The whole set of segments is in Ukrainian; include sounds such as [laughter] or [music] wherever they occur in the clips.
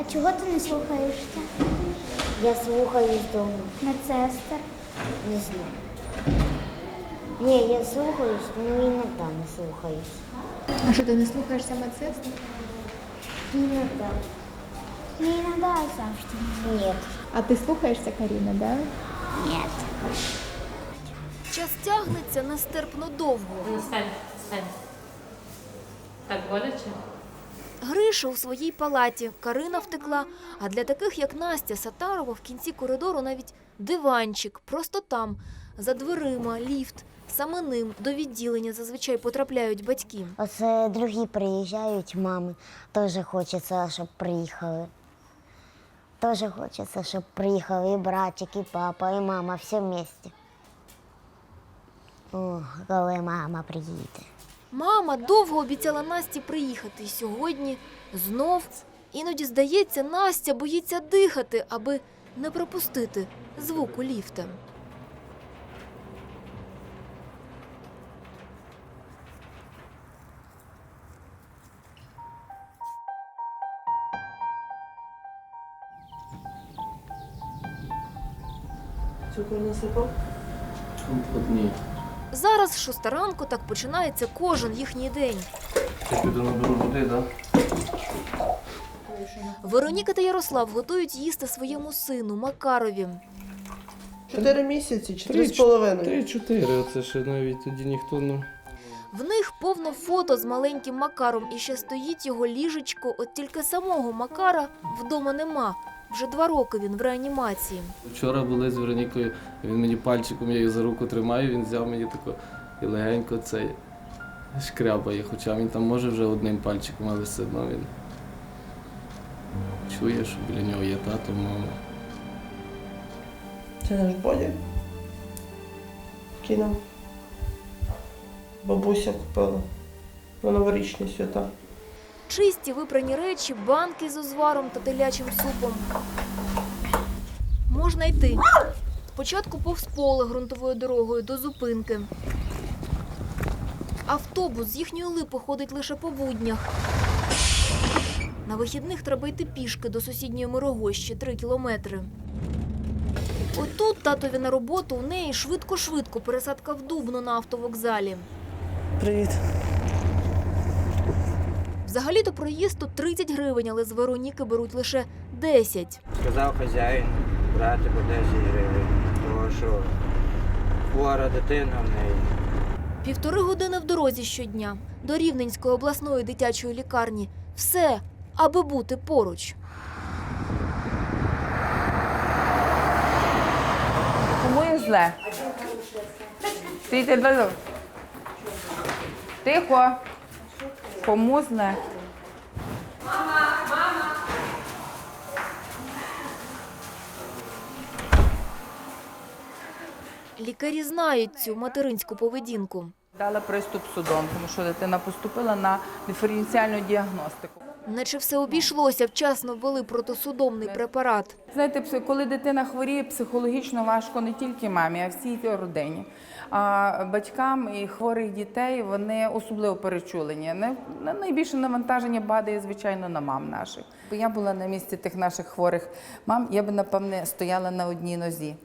А чого ти не слухаєшся? Я слухаюсь дома. Медсестер. Не знаю. Ні, я слухаюсь, но іноді не слухаюсь. А що ти не слухаєшся медсестер? Іноді. Не іноді, а завжди. Ні. А ти слухаєшся Каріна, да? Ні. Час тягнеться нестерпно довго. Ну, стань, стань. Так боляче? Гриша у своїй палаті, Карина втекла. А для таких, як Настя Сатарова, в кінці коридору навіть диванчик, просто там, за дверима, ліфт. Саме ним до відділення зазвичай потрапляють батьки. Оце другі приїжджають, мами. Теж хочеться, щоб приїхали. Теж хочеться, щоб приїхали і братик, і папа, і мама, всі вместе. О, коли мама приїде. Мама довго обіцяла Насті приїхати. І Сьогодні знов. Іноді здається, Настя боїться дихати, аби не пропустити звуку ліфта. Цукор насипав? Одні. Зараз шоста ранку так починається кожен їхній день. Я піду наберу води, так? Вероніка та Ярослав готують їсти своєму сину Макарові. Чотири місяці Три, з половиною? Три-чотири, оце ще навіть тоді ніхто не. В них повно фото з маленьким Макаром, і ще стоїть його ліжечко. От тільки самого Макара вдома нема. Вже два роки він в реанімації. Вчора були з Веронікою, він мені пальчиком, я її за руку тримаю, він взяв мені тако і легенько цей шкрябає, хоча він там може вже одним пальчиком, але все одно він чує, що біля нього є тато, мама. Це наш Бодя. Кинув. Бабуся купила на новорічні свята. Чисті випрані речі, банки з узваром та телячим супом. Можна йти. Спочатку повз поле ґрунтовою дорогою до зупинки. Автобус з їхньої липи ходить лише по буднях. На вихідних треба йти пішки до сусідньої Мирогощі, три кілометри. Отут татові на роботу у неї швидко-швидко пересадка в Дубно на автовокзалі. Привіт. Взагалі-то проїзд тут 30 гривень, але з Вероніки беруть лише 10. Сказав хазяїн брати по 10 гривень, тому що хвора дитина в неї. Півтори години в дорозі щодня до Рівненської обласної дитячої лікарні. Все, аби бути поруч. Кому є зле? Стійте дозу. Тихо. Кому зле? Лікарі знають цю материнську поведінку. Дала приступ судом, тому що дитина поступила на диференціальну діагностику. Наче все обійшлося, вчасно ввели протисудомний препарат. Знаєте, коли дитина хворіє, психологічно важко не тільки мамі, а всій родині. А батькам і хворих дітей вони особливо перечулені. Не- Найбільше навантаження падає, звичайно, на мам наших. Бо я була на місці тих наших хворих мам, я би, напевне, стояла на одній нозі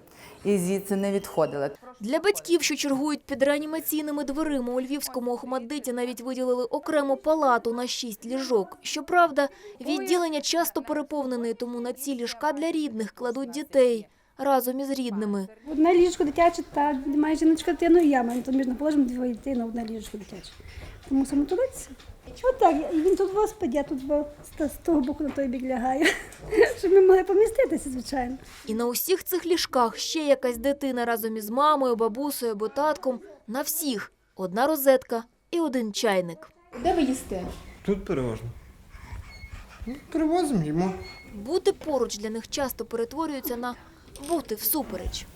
і звідси не відходила. Для батьків, що чергують під реанімаційними дверима у львівському Охмаддиті, навіть виділили окрему палату на шість ліжок. Щоправда, відділення часто переповнене, тому на ці ліжка для рідних кладуть дітей разом із рідними. Одне ліжко дитяче, та має жіночка дитину, і я маю, то між положимо двоє дітей на одне ліжко дитяче. Тому саме туриться. Отак, і він тут в спить, я тут з- з того боку на той бік лягаю, [laughs] щоб ми могли поміститися, звичайно. І на усіх цих ліжках ще якась дитина разом із мамою, бабусею або татком. На всіх одна розетка і один чайник. Де ви їсте? Тут переважно. Ну, Привозимо їмо. Бути поруч для них часто перетворюється на бути всупереч.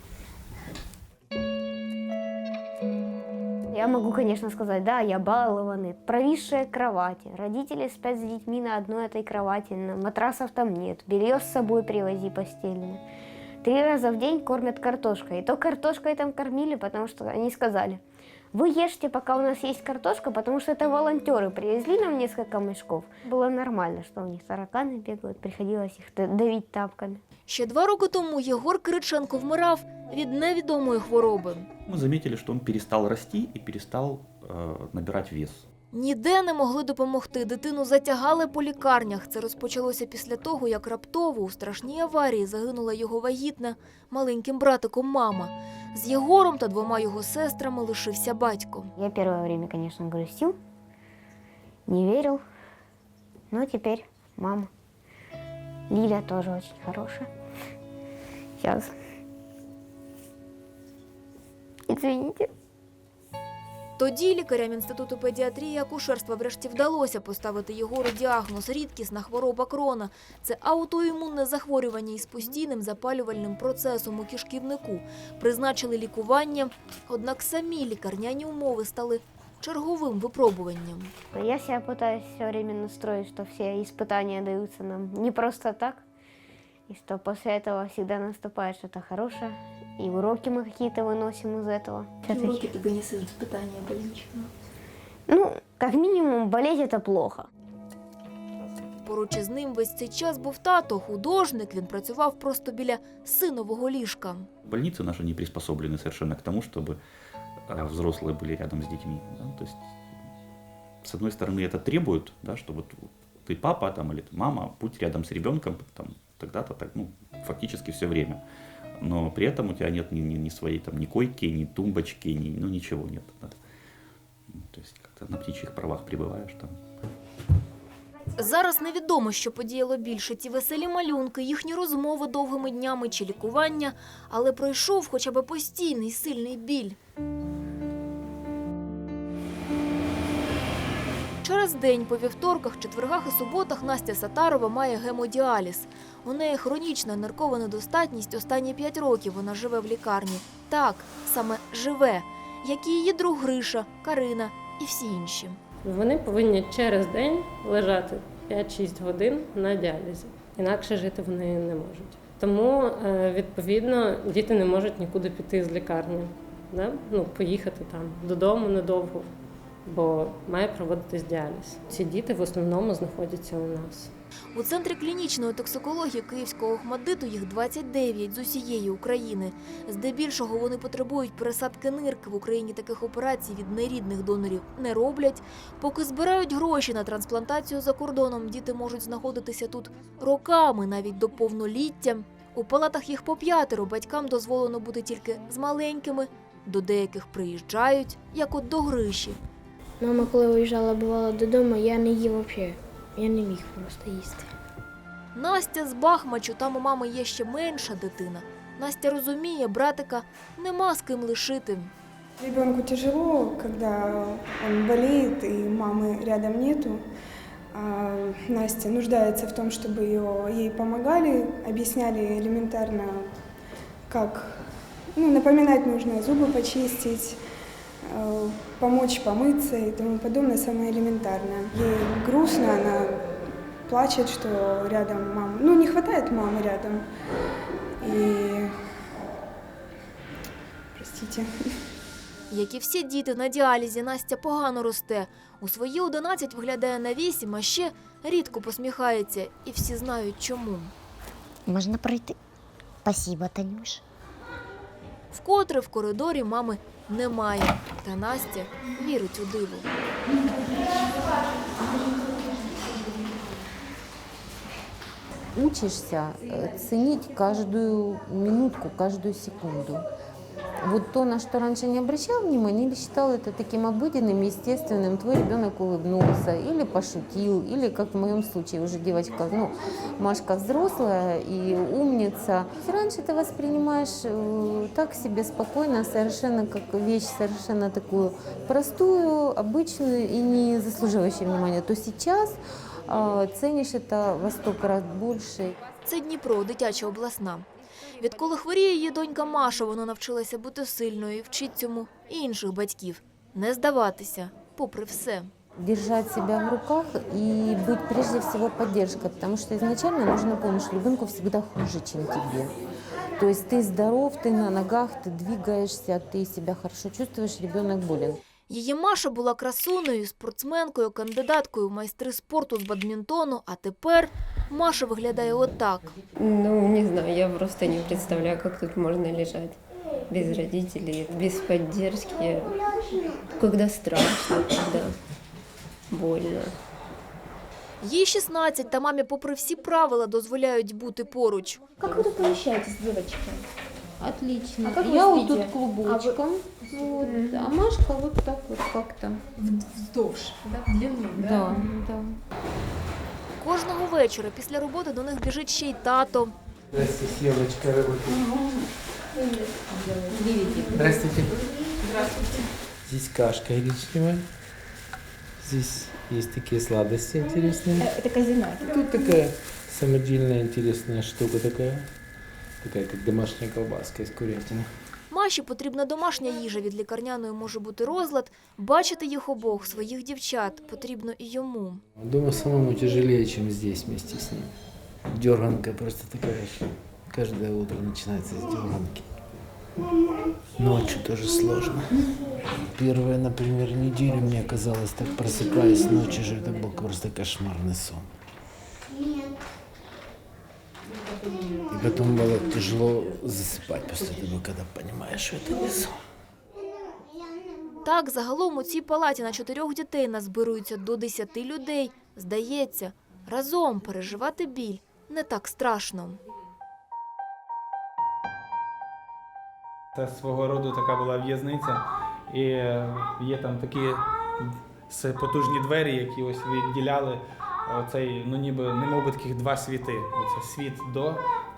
Я могу, конечно, сказать, да, я балованный. Провисшие кровати. Родители спят с детьми на одной этой кровати. Матрасов там нет. Белье с собой привози постельное. Три раза в день кормят картошкой. И то картошкой там кормили, потому что они сказали, Вы ешьте, пока у нас есть картошка, потому что это волонтеры привезли нам несколько мешков. Было нормально, что у них тараканы бегают, приходилось их д- давить тапками. Ще два роки тому Єгор Кириченко вмирав від невідомої хвороби. Мы заметили, что он перестал расти и перестал э, набирать вес. Ніде не могли допомогти. Дитину затягали по лікарнях. Це розпочалося після того, як раптово у страшній аварії загинула його вагітна маленьким братиком мама. З Єгором та двома його сестрами лишився батько. Я первое время, конечно, грустил, не верил, но теперь мама. Лиля тоже очень хорошая. Сейчас. Извините. Тоді лікарям інституту педіатрії і акушерства врешті вдалося поставити Єгору діагноз рідкісна хвороба крона. Це аутоімунне захворювання із постійним запалювальним процесом у кишківнику. Призначили лікування, однак самі лікарняні умови стали черговим випробуванням. Я себя пытаюсь все время настроить, что все испытания даются нам не просто так, и что после этого всегда наступает что-то хорошее, и уроки мы какие-то выносим из этого. Всё-таки. тобі несуть питання больничного? Ну, как минимум, болеть это плохо. Поруч із ним весь цей час був тато, художник. Він працював просто біля синового ліжка. Больницы наши не приспособлены совершенно к тому, чтобы э, взрослые были рядом с детьми. да. То есть, с одной стороны, это требует, да, что вот ты папа там, или ты мама, будь рядом с ребенком там, тогда-то так, ну, фактически все время. Но при этом у тебя нет ни, ни, ни своей там, ни койки, ни тумбочки, ни, ну, ничего нет. да. Ну, То есть как-то на птичьих правах пребываешь там. Зараз невідомо, що подіяло більше ті веселі малюнки, їхні розмови довгими днями чи лікування, але пройшов хоча б постійний сильний біль. Через день по вівторках, четвергах і суботах Настя Сатарова має гемодіаліз. У неї хронічна ниркова недостатність останні п'ять років. Вона живе в лікарні. Так, саме живе, як і її друг Гриша, Карина і всі інші. Вони повинні через день лежати 5-6 годин на діалізі. Інакше жити вони не можуть. Тому, е, відповідно, діти не можуть нікуди піти з лікарні, да? ну, поїхати там додому недовго, бо має проводитись діаліз. Ці діти в основному знаходяться у нас. У центрі клінічної токсикології Київського Охмаддиту їх 29 з усієї України. Здебільшого вони потребують пересадки нирки. В Україні таких операцій від нерідних донорів не роблять. Поки збирають гроші на трансплантацію за кордоном, діти можуть знаходитися тут роками, навіть до повноліття. У палатах їх по п'ятеро батькам дозволено бути тільки з маленькими. До деяких приїжджають, як от до Гриші. Мама, коли виїжджала, бувала додому, я не їв взагалі Я не міг просто їсти. Настя з Бахмачу, там у мами є ще менша дитина. Настя розуміє, братика нема з ким лишити. Ребенку тяжело, когда он болеет и мамы рядом нету. А Настя нуждается в том, чтобы ее, ей помогали, объясняли элементарно, как ну, напоминать нужно зубы почистить, э, помочь помыться и тому подобное, самое элементарное. Ей грустно, она плачет, что рядом мама, ну не хватает мамы рядом. И простите. Як і всі діти на діалізі, Настя погано росте. У свої 11 виглядає на 8, а ще рідко посміхається. І всі знають чому. Можна пройти? Спасибо, Танюш. Вкотре в коридорі мами немає. Та Настя вірить у диво. учишься э, ценить каждую минутку, каждую секунду. Вот то, на что раньше не обращал внимания или считал это таким обыденным, естественным, твой ребенок улыбнулся или пошутил, или, как в моем случае, уже девочка, ну, Машка взрослая и умница. Раньше ты воспринимаешь э, так себе спокойно, совершенно как вещь, совершенно такую простую, обычную и не заслуживающую внимания. То сейчас э, ценишь это во сто крат больше. Це Дніпро, дитяча обласна. Відколи хворіє її донька Маша, вона навчилася бути сильною і вчить цьому і інших батьків. Не здаватися, попри все. держать себя в руках и быть прежде всего поддержкой, потому что изначально нужно помнить, что ребенку всегда хуже, чем тебе. То есть ты здоров, ты на ногах, ты двигаешься, ты себя хорошо чувствуешь, ребенок болен. Її Маша була красунею, спортсменкою, кандидаткою в майстри спорту з бадмінтону, а тепер Маша виглядає отак. Ну, не знаю, я просто не представляю, как тут можно лежать без родителей, без поддержки, когда страшно, когда больно. Їй 16, та мамі попри всі правила дозволяють бути поруч. Как вы тут помещаетесь, девочки? Отлично. А как вы я вот тут клубочком, вот, а Машка вот так вот как-то. Вздовж, да? Длину, Да, да. Кожного вечора після роботи до них біжить ще й тато. Здравствуйте, съемочка работает. Здравствуйте. Здравствуйте. Здесь кашка коричневая. Здесь есть такие сладости интересные. Это казинаки. Тут такая самодельная интересная штука такая. Такая, как домашняя колбаска из курятины. Маші потрібна домашня їжа. Від лікарняної може бути розлад. Бачити їх обох, своїх дівчат, потрібно і йому. Дома самому тяжелее, чем здесь вместе с ним. Дерганка просто такая. что Каждое утро начинается с дерганки. Ночью тоже сложно. Первая, например, неделю мне казалось, так просыпаясь ночью же, это был просто кошмарный сон. И потом было тяжело засыпать после того, когда понимаешь, что это не сон. Так, загалом у цій палаті на чотирьох дітей назбирується до 10 людей. Здається, разом переживати біль не так страшно. Це свого роду така була в'язниця, і е, є там такі с- потужні двері, які ось відділяли оцей, ну ніби немов би таких два світи. Оце світ до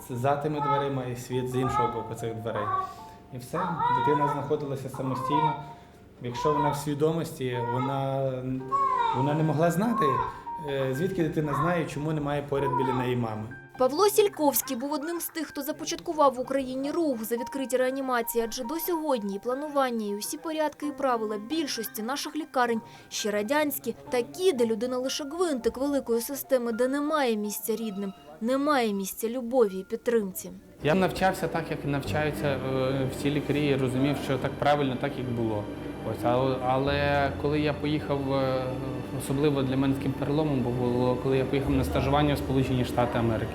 за тими дверима і світ з іншого боку цих дверей. І все, дитина знаходилася самостійно. Якщо вона в свідомості, вона, вона не могла знати, е, звідки дитина знає, чому немає поряд біля неї мами. Павло Сільковський був одним з тих, хто започаткував в Україні рух за відкриті реанімації, адже до сьогодні планування, і усі порядки і правила більшості наших лікарень ще радянські, такі, де людина лише гвинтик великої системи, де немає місця рідним, немає місця любові і підтримці. Я навчався так, як навчаються е, всі лікарі, розумів, що так правильно, так як було. Ось, але, коли я поїхав, е, особливо для мене таким переломом було, коли я поїхав на стажування в Сполучені Штати Америки.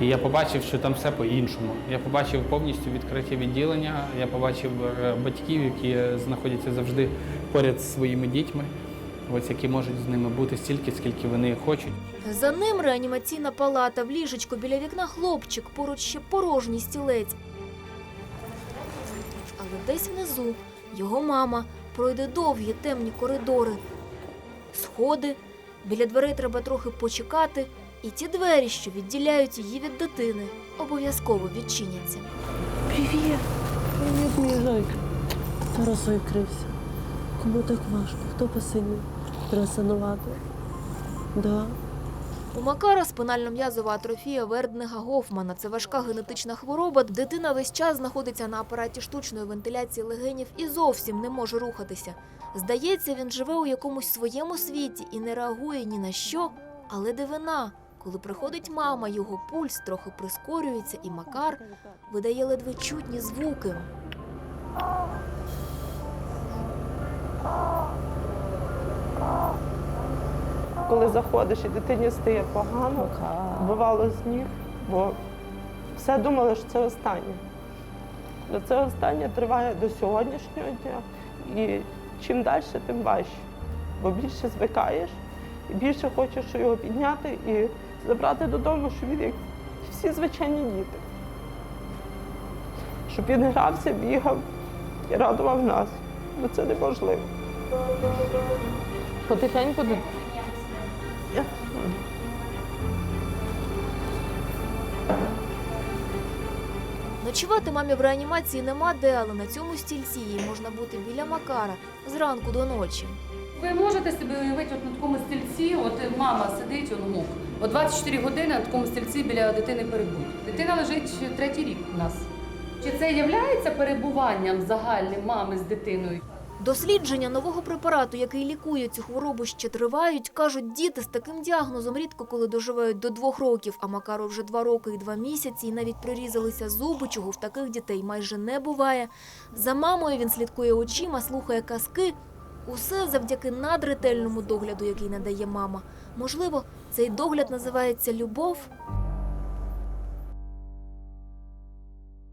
І я побачив, що там все по-іншому. Я побачив повністю відкриті відділення, я побачив е, батьків, які знаходяться завжди поряд зі своїми дітьми, ось які можуть з ними бути стільки, скільки вони хочуть. За ним реанімаційна палата, в ліжечку біля вікна хлопчик, поруч ще порожній стілець. Але десь внизу його мама пройде довгі темні коридори. Сходи, біля дверей треба трохи почекати, і ті двері, що відділяють її від дитини, обов'язково відчиняться. Привіт! Привіт, мій зайка. Тарасо відкрився. Кому так важко? Хто посильний? Треба санувати. Да. У Макара спинально-м'язова атрофія Верднега Гофмана. Це важка генетична хвороба. Дитина весь час знаходиться на апараті штучної вентиляції легенів і зовсім не може рухатися. Здається, він живе у якомусь своєму світі і не реагує ні на що, але дивина. Коли приходить мама, його пульс трохи прискорюється, і Макар видає ледве чутні звуки. Коли заходиш і дитині стає погано, бувало з ніг, бо все думали, що це останнє. Але це останнє триває до сьогоднішнього дня. І чим далі, тим важче. Бо більше звикаєш і більше хочеш його підняти і забрати додому, щоб він як всі звичайні діти. Щоб він грався, бігав і радував нас. Бо це неможливо. Потихеньку Ночувати мамі в реанімації нема де, але на цьому стільці їй можна бути біля Макара зранку до ночі. Ви можете собі уявити от на такому стільці, от мама сидить, он мук. О 24 години на такому стільці біля дитини перебудь. Дитина лежить третій рік у нас. Чи це є перебуванням загальним мами з дитиною? Дослідження нового препарату, який лікує цю хворобу, ще тривають. Кажуть, діти з таким діагнозом рідко коли доживають до двох років, а Макару вже два роки і два місяці, і навіть прорізалися зуби, чого в таких дітей майже не буває. За мамою він слідкує очима, слухає казки Усе завдяки надретельному догляду, який надає мама. Можливо, цей догляд називається любов.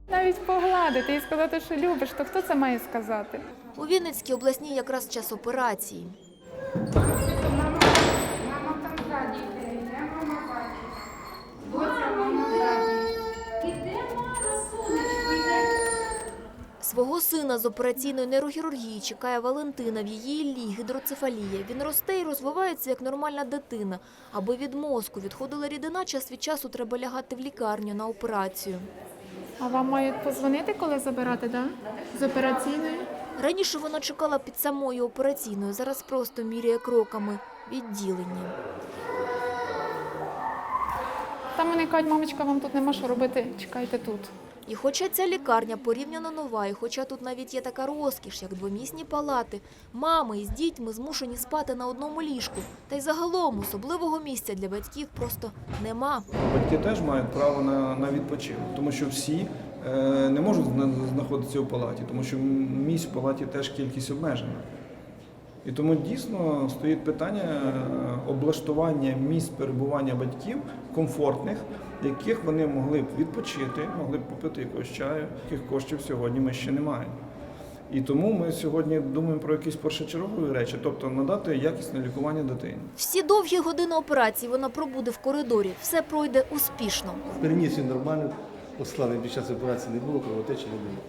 Навіть погладити і сказати, що любиш, то хто це має сказати? У Вінницькій обласній якраз час операції. Свого сина з операційної нейрохірургії чекає Валентина. В її іллі гідроцефалія. Він росте і розвивається як нормальна дитина. Аби від мозку відходила рідина, час від часу треба лягати в лікарню на операцію. А вам мають позвонити, коли забирати, да? З операційної? Раніше вона чекала під самою операційною, зараз просто міряє кроками відділення. Там вони кажуть, мамочка, вам тут нема що робити, чекайте тут. І хоча ця лікарня порівняно нова, і хоча тут навіть є така розкіш, як двомісні палати, мами із дітьми змушені спати на одному ліжку. Та й загалом особливого місця для батьків просто нема. Батьки теж мають право на, на відпочинок, тому що всі не можуть знаходитися у палаті, тому що місць в палаті теж кількість обмежена. І тому дійсно стоїть питання е, облаштування місць перебування батьків комфортних, в яких вони могли б відпочити, могли б попити якогось чаю, яких коштів сьогодні ми ще не маємо. І тому ми сьогодні думаємо про якісь першочергові речі, тобто надати якісне лікування дитині. Всі довгі години операції вона пробуде в коридорі. Все пройде успішно. Переніс він нормально, посланий під час операції не було, кровотечі не було.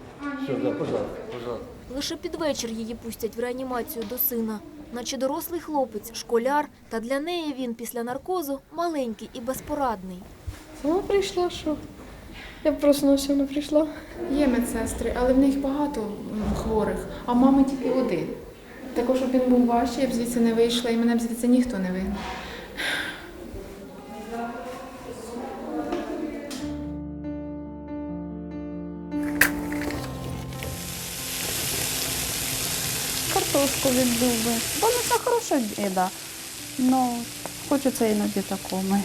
Все, да, пожалуйста, пожалуйста. Лише під вечір її пустять в реанімацію до сина, наче дорослий хлопець, школяр, та для неї він після наркозу маленький і безпорадний. Сама прийшла, що? Я проснувся, вона прийшла. Є медсестри, але в них багато хворих, а мами тільки один. Також, щоб він був важчий, я б звідси не вийшла, і мене б звідси ніхто не вигнав. Від дуби. Бо ну, це хороша їда. Ну, хочеться іноді такому.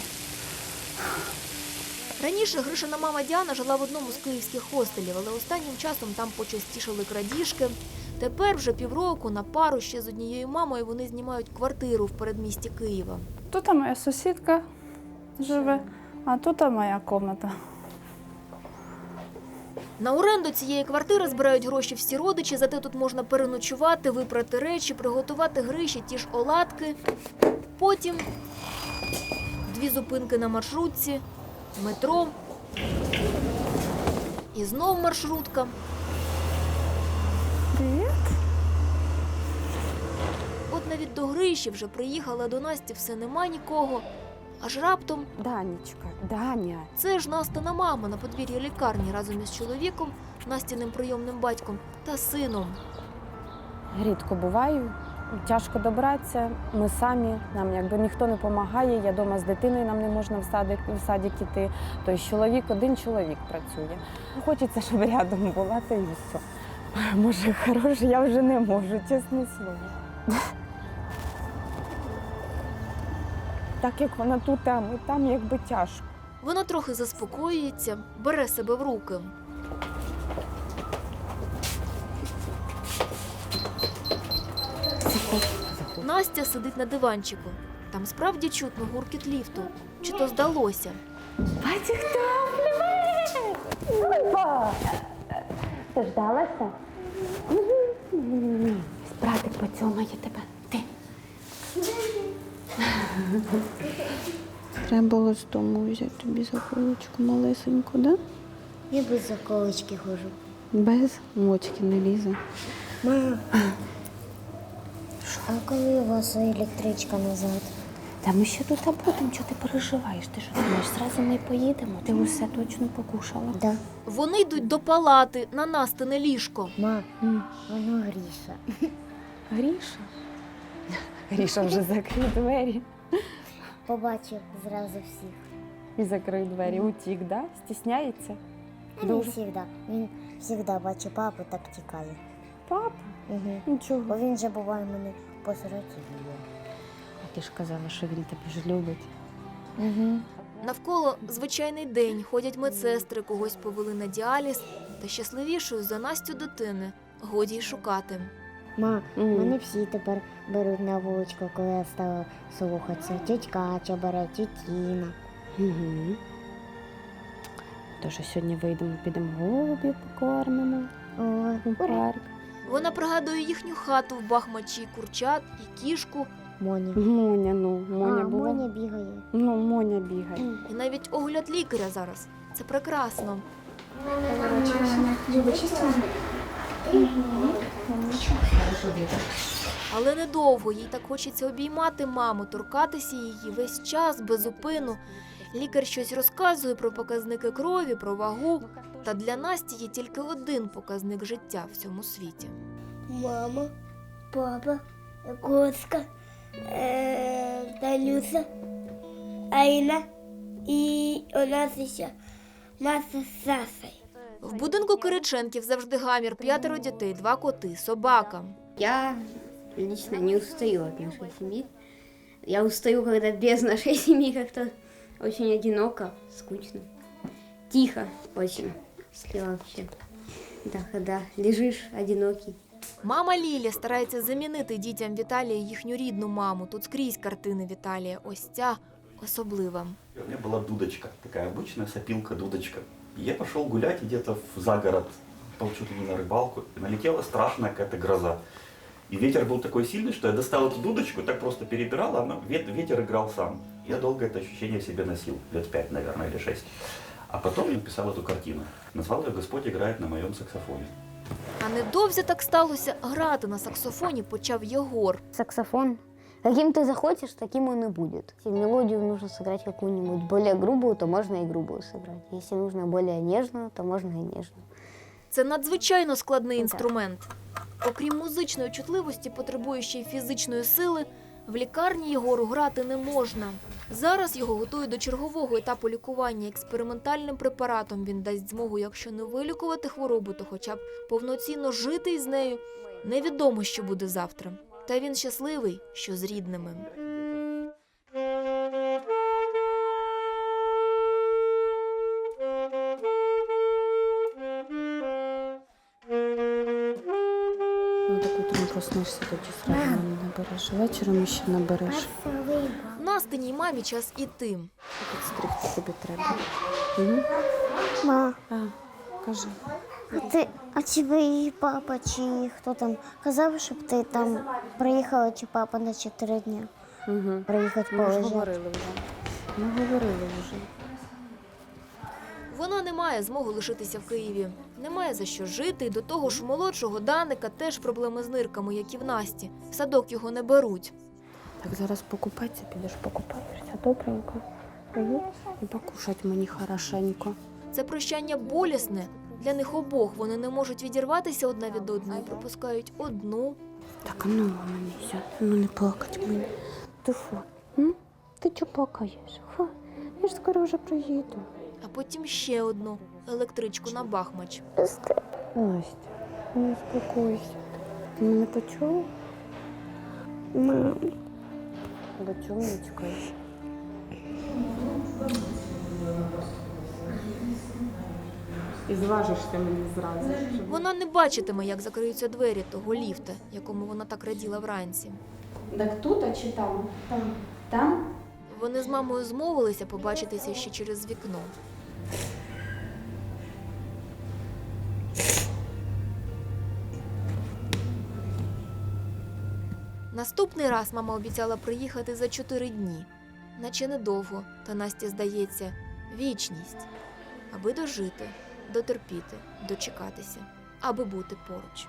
Раніше Гришина мама Діана жила в одному з київських хостелів, але останнім часом там почастішали крадіжки. Тепер вже півроку на пару ще з однією мамою вони знімають квартиру в передмісті Києва. Тут моя сусідка живе, а тут моя кімната. На оренду цієї квартири збирають гроші всі родичі, зате тут можна переночувати, випрати речі, приготувати гриші, ті ж оладки. Потім дві зупинки на маршрутці, метро. І знов маршрутка. Привіт. От навіть до Гриші вже приїхала до Насті, все нема нікого. Аж раптом Данечка, Даня. це ж Настина мама на подвір'ї лікарні разом із чоловіком, Настіним прийомним батьком та сином. Рідко буваю, тяжко добратися. Ми самі, нам якби ніхто не допомагає. Я вдома з дитиною, нам не можна в садик, в садик іти. Тобто чоловік, один чоловік працює. Хочеться, щоб рядом була, та і все. Може, хороше, я вже не можу, чесне слово. Так як вона тут, а ми там якби тяжко. Вона трохи заспокоюється, бере себе в руки. Настя сидить на диванчику. Там справді чутно гуркіт ліфту. Чи то здалося? Бачиш, хто? Привіт! Дождалася? Братик поцьомає тебе. Треба було з дому взяти тобі заколочку малесеньку, да? Я без заколочки хожу. Без мочки не лізе. Мам, а коли у вас електричка назад? Та ми ще тут будемо, чого ти переживаєш? Ти що думаєш, зразу ми поїдемо? Ти усе точно покушала? Да. Вони йдуть до палати на Настине ліжко. Ма, воно Гріша. Гріша? Гріша вже закрив двері. Побачив зразу всіх. І закрив двері. Утік, да? Стісняється? А не завжди. Він завжди бачить папу, так тікає. Папа? Угу. Нічого. Бо він же буває мене по сороці б'є. А ти ж казала, що він тебе ж любить. Угу. Навколо звичайний день ходять медсестри, когось повели на діаліз, та щасливішою за Настю дитини годі й шукати. Ма, Мгм. мене всі тепер беруть на вуличку, коли я стала слухатися. Тіть Катя бере, тіть Тіна. Угу. Тож сьогодні вийдемо, підемо голубів покормимо у парк. Вона пригадує їхню хату в Бахмачі, курчат і кішку, Моня. Моня, ну, Моня а, була. Моня бігає. Ну, Моня бігає. і навіть огляд лікаря зараз. Це прекрасно. Люба, чисто? Але недовго їй так хочеться обіймати маму, торкатися її весь час без упину. Лікар щось розказує про показники крові, про вагу. Та для Насті є тільки один показник життя в цьому світі. Мама, папа, Коска, э, Танюша, Аина и у нас еще Маса с Сасой. В будинку Кириченків завжди гамір, п'ятеро дітей, два коти, собака. Я лично не устаю от нашей семьи. Я устаю, когда без нашей [laughs] семьи как-то очень одиноко, скучно. Тихо очень, если вообще. Да, когда лежишь одинокий. Мама Ліля старається замінити дітям Віталія їхню рідну маму. Тут скрізь картини Віталія. Ось ця особлива. У меня была дудочка, такая обычная сопилка, дудочка. Я пошел гулять где-то в загород, пошел чуть ли не на рыбалку, и налетела страшная какая-то гроза. И ветер был такой сильный, что я достал эту дудочку, и так просто перебирал, а она, вет- ветер играл сам. Я долго это ощущение в себе носил, лет пять, наверное, или шесть. А потом я написал эту картину. Назвал ее «Господь играет на моем саксофоне». А недовзі так сталося. Грати на саксофоні почав Єгор. Саксофон. Каким ты захочешь, таким он и будет. Если мелодию нужно сыграть какую-нибудь более грубую, то можно и грубую сыграть. Если нужно более нежную, то можно и нежную. Це надзвичайно складний інструмент. Окрім музичної чутливості, потребує ще й фізичної сили. В лікарні Єгору грати не можна. Зараз його готують до чергового етапу лікування. Експериментальним препаратом він дасть змогу, якщо не вилікувати хворобу, то хоча б повноцінно жити із нею. Невідомо, що буде завтра. Та він щасливий, що з рідними. Утром тоді не набереш. Вечором ще набереш. Настиній мамі час іти. Підстригти тобі треба. Угу. Ма, А, кажи. а ти, а чи ви папа, чи хто там казав, щоб ти там приїхала, чи папа на 4 дні? Угу. Приїхати Ми ж говорили вже. Ми говорили вже. Вона не має змоги лишитися в Києві. Немає за що жити. І до того ж, у молодшого Даника теж проблеми з нирками, як і в Насті. В садок його не беруть. Так зараз покупатися, підеш покупаєшся добренько. І покушать мені хорошенько. Це прощання болісне. Для них обох вони не можуть відірватися одна від одної, пропускають одну. Так, а ну мені ну не плакать мені. Ти фу, м? Ти чого плакаєш? Фу, я ж скоро вже приїду. А потім ще одну електричку на Бахмач. Настя, не успокойся. Ти мене почула? Мам. Дочумничка. І зважишся мені зразу. Вона не бачитиме, як закриються двері того ліфта, якому вона так раділа вранці. Так тут, а чи там? Там. Там? Вони з мамою змовилися побачитися ще через вікно. Наступний раз мама обіцяла приїхати за чотири дні, наче недовго, та Насті здається, вічність, аби дожити, дотерпіти, дочекатися, аби бути поруч.